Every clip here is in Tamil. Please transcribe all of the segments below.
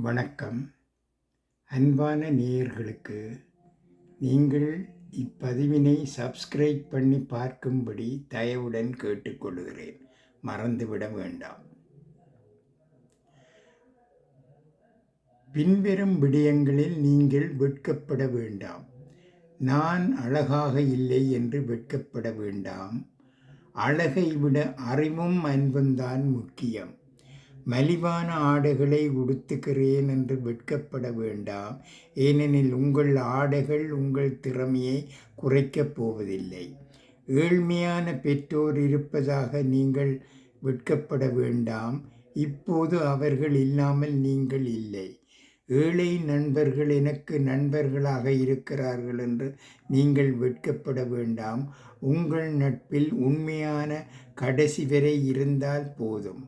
வணக்கம். அன்பான நேயர்களுக்கு நீங்கள் இப்பதிவினை சப்ஸ்கிரைப் பண்ணி பார்க்கும்படி தயவுடன் கேட்டுக்கொள்கிறேன். மறந்துவிட வேண்டாம். பின்வரும் விடயங்களில் நீங்கள் வெட்கப்பட வேண்டாம். நான் அழகாக இல்லை என்று வெட்கப்பட வேண்டாம். அழகை விட அறிவும் அன்பும்தான் முக்கியம். மலிவான ஆடைகளை உடுத்துகிறேன் என்று வெட்கப்பட வேண்டாம். ஏனெனில் உங்கள் ஆடைகள் உங்கள் திறமையை குறைக்கப் போவதில்லை. ஏழ்மையான பெற்றோர் இருப்பதாக நீங்கள் வெட்கப்பட வேண்டாம். இப்போது அவர்கள் இல்லாமல் நீங்கள் இல்லை. ஏழை நண்பர்கள் எனக்கு நண்பர்களாக இருக்கிறார்கள் என்று நீங்கள் வெட்கப்பட வேண்டாம். உங்கள் நட்பில் உண்மையான கடைசி வரை இருந்தால் போதும்.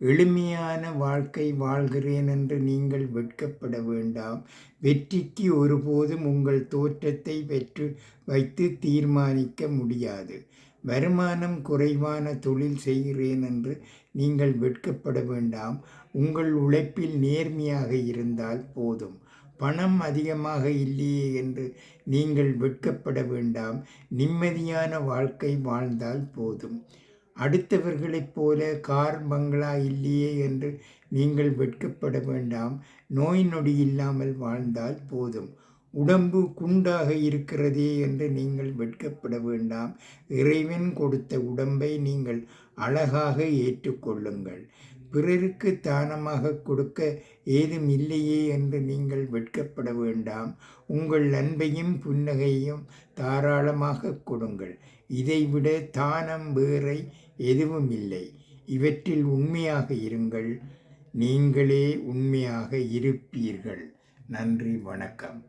எளிமையான வாழ்க்கை வாழ்கிறேன் என்று நீங்கள் வெட்கப்பட வேண்டாம். வெற்றிக்கு ஒருபோதும் உங்கள் தோற்றத்தை வெற்று வைத்து தீர்மானிக்க முடியாது. வருமானம் குறைவான தொழில் செய்கிறேன் என்று நீங்கள் வெட்கப்பட வேண்டாம். உங்கள் உழைப்பில் நேர்மையாக இருந்தால் போதும். பணம் அதிகமாக இல்லையே என்று நீங்கள் வெட்கப்பட வேண்டாம். நிம்மதியான வாழ்க்கை வாழ்ந்தால் போதும். அடுத்தவர்களைப் போல கார் பங்களா இல்லையே என்று நீங்கள் வெட்கப்பட வேண்டாம். நோய் நொடி இல்லாமல் வாழ்ந்தால் போதும். உடம்பு குண்டாக இருக்கிறதே என்று நீங்கள் வெட்கப்பட வேண்டாம். இறைவன் கொடுத்த உடம்பை நீங்கள் அழகாக ஏற்றுக்கொள்ளுங்கள் பிறருக்கு தானமாக கொடுக்க ஏதும் இல்லையே என்று நீங்கள் வெட்கப்பட வேண்டாம். உங்கள் அன்பையும் புன்னகையும் தாராளமாக கொடுங்கள். இதைவிட தானம் வேறை எதுவும் இல்லை. இவற்றில் உண்மையாக இருங்கள். நீங்களே உண்மையாக இருப்பீர்கள். நன்றி வணக்கம்.